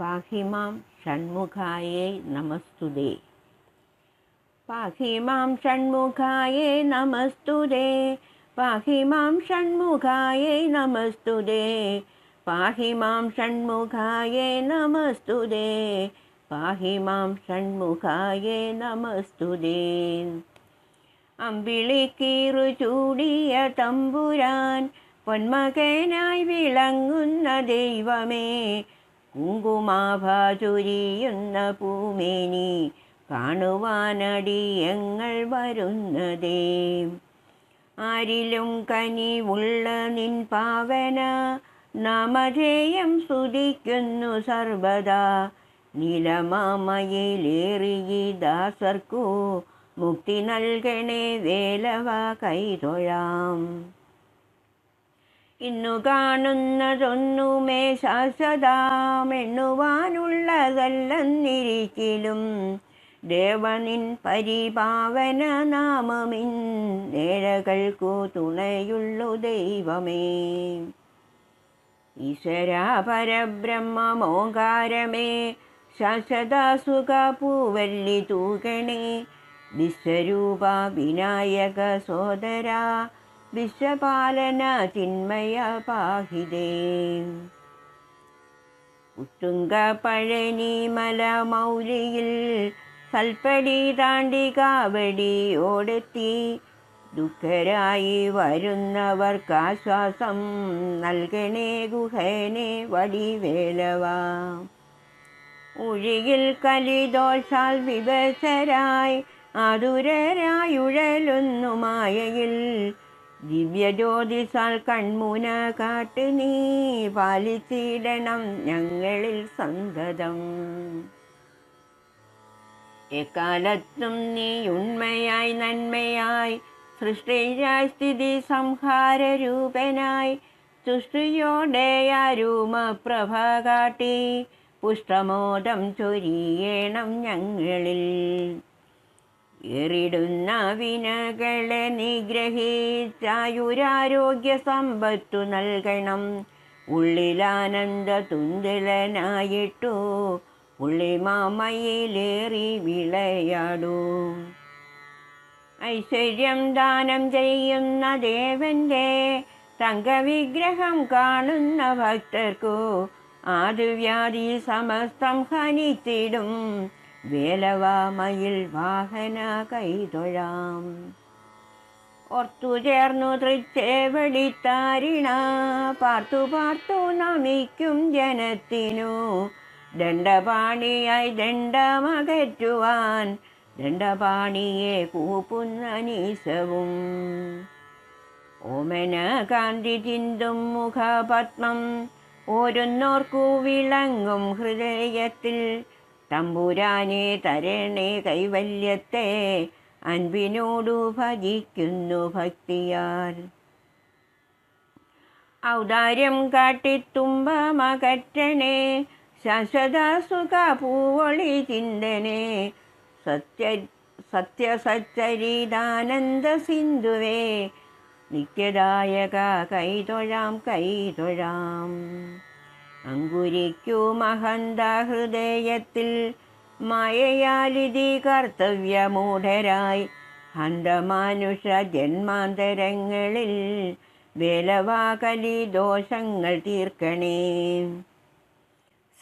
പാഹി മാം ഷൺമുഖായേ നമസ്തുതേ. പാഹി മാം ഷൺമുഖായേ നമസ്തുതേ. പാഹി മാം ഷൺമുഖായേ നമസ്തുതേ. പാഹി മാം ഷൺമുഖായേ നമസ്തുതേ. പാഹി മാം ഷൺമുഖായേ നമസ്തുതേ. അമ്പിളിക്കീറു ചൂടിയ തമ്പുരാൻ പൊന്മകനായി വിളങ്ങുന്ന ദൈവമേ. കുങ്കുമാഭാചുരിയുന്ന പൂമേനി കാണുവാനടിയങ്ങൾ വരുന്നതേ. ആരിലും കനിവുള്ള നിൻ പാവന നാമധേയം സ്തുതിക്കുന്നു സർവദാ. നിലമാമയിലേറിയി ദാസർക്കു മുക്തി നൽകണേ വേലവ കൈതൊഴാം. ഇന്നു കാണുന്നതൊന്നുമേ ശാശ്വതമെണ്ണുവാനുള്ളതല്ലെന്നിരിക്കലും. ദേവനിൻ പരിപാവന നാമമിൻ നേരകൾക്കു തുണയുള്ളു ദൈവമേ. ഈശ്വര പരബ്രഹ്മമോകാരമേ ശാശ്വതാസുഖ പൂവല്ലി തൂകണേ. വിശ്വരൂപ വിനായക സോദര വിശ്വപാലന ചിന്മയ പാഹിതേ. ഉത്തുങ്ക പഴനി മല മൗലിയിൽ സൽപ്പടി താണ്ടി കാവടി ഓടെത്തി. ദുഃഖരായി വരുന്നവർക്കാശ്വാസം നൽകണേ ഗുഹേനെ വടിവേലവാ. ഉഴിയിൽ കലിദോഷാൽ വിവശരായി ആതുരരായുഴലുന്നു മായയിൽ. ദിവ്യജ്യോതിസാൽ കൺമുന കാട്ട് നീ പാലിച്ചിടണം ഞങ്ങളിൽ സന്തതം. എക്കാലത്തും നീ ഉണ്മയായി നന്മയായി സൃഷ്ടിയായി സ്ഥിതി സംഹാര രൂപനായി സൃഷ്ടിയോടെ ആരൂമ പ്രഭ കാട്ടി പുഷ്ടമോദം ചൊരിയണം ഞങ്ങളിൽ. ഏറിടുന്ന വിനകളെ നിഗ്രഹിച്ചായുരാരോഗ്യ സമ്പത്തു നൽകണം. ഉള്ളിലാനന്ദ തുന്തിലനായിട്ടു പുള്ളിമാമയിലേറി വിളയാടൂ. ഐശ്വര്യം ദാനം ചെയ്യുന്ന ദേവന്റെ തങ്കവിഗ്രഹം കാണുന്ന ഭക്തർക്കു ആദിവ്യാധി സമസ്തം ഹനിച്ചിടും. വേലവാമയിൽ വാഹന കൈതൊഴാം. ഓർത്തു ചേർന്നു തൃച്ചേവടിത്താരിണ പാർത്തു പാർത്തു നമിക്കും ജനത്തിനു. ദണ്ഡപാണിയായി ദണ്ഡമകറ്റുവാൻ ദണ്ഡപാണിയെ കൂപ്പുന്ന നീസവും. ഓമന കാന്തി ചിന്തും മുഖപത്മം ഓരോന്നോർക്കു വിളങ്ങും ഹൃദയത്തിൽ. തമ്പുരാനെ തരണേ കൈവല്യത്തെ അൻപിനോടു ഭജിക്കുന്നു ഭക്തിയാൽ. ഔദാര്യം കാട്ടിത്തുമ്പമകറ്റണേ ശാശ്വത സുഖ പൂവൊളി ചിന്തനെ സത്യ സത്യസച്ചരിതാനന്ദ സിന്ധുവേ നിത്യദായക കൈതൊഴാം കൈതൊഴാം. അങ്കുരിക്കൂ മഹന്ത ഹൃദയത്തിൽ മായയാലിതി കർത്തവ്യമൂഢരായി. ഹന്തമാനുഷ ജന്മാന്തരങ്ങളിൽ വേലവാകലി ദോഷങ്ങൾ തീർക്കണേ.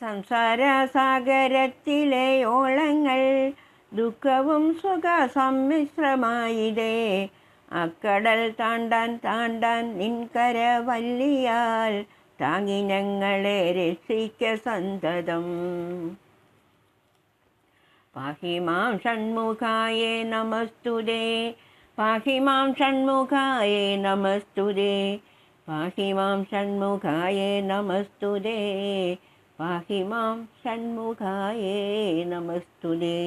സംസാരസാഗരത്തിലെ ഓളങ്ങൾ ദുഃഖവും സുഖ സമ്മിശ്രമായിതേ അക്കടൽ താണ്ടാൻ താണ്ടാൻ നിൻകര വല്ലിയാൽ താങ്ങി ഞങ്ങളെ രക്ഷിക്ക സന്തതം. പാഹി മാം ഷൺമുഖായേ നമസ്തുതേ പാഹി മാം ഷൺമുഖായേ നമസ്തുതേ പാഹി മാം ഷൺമുഖായേ നമസ്തുതേ പാഹി മാം ഷൺമുഖായേ നമസ്തുതേ.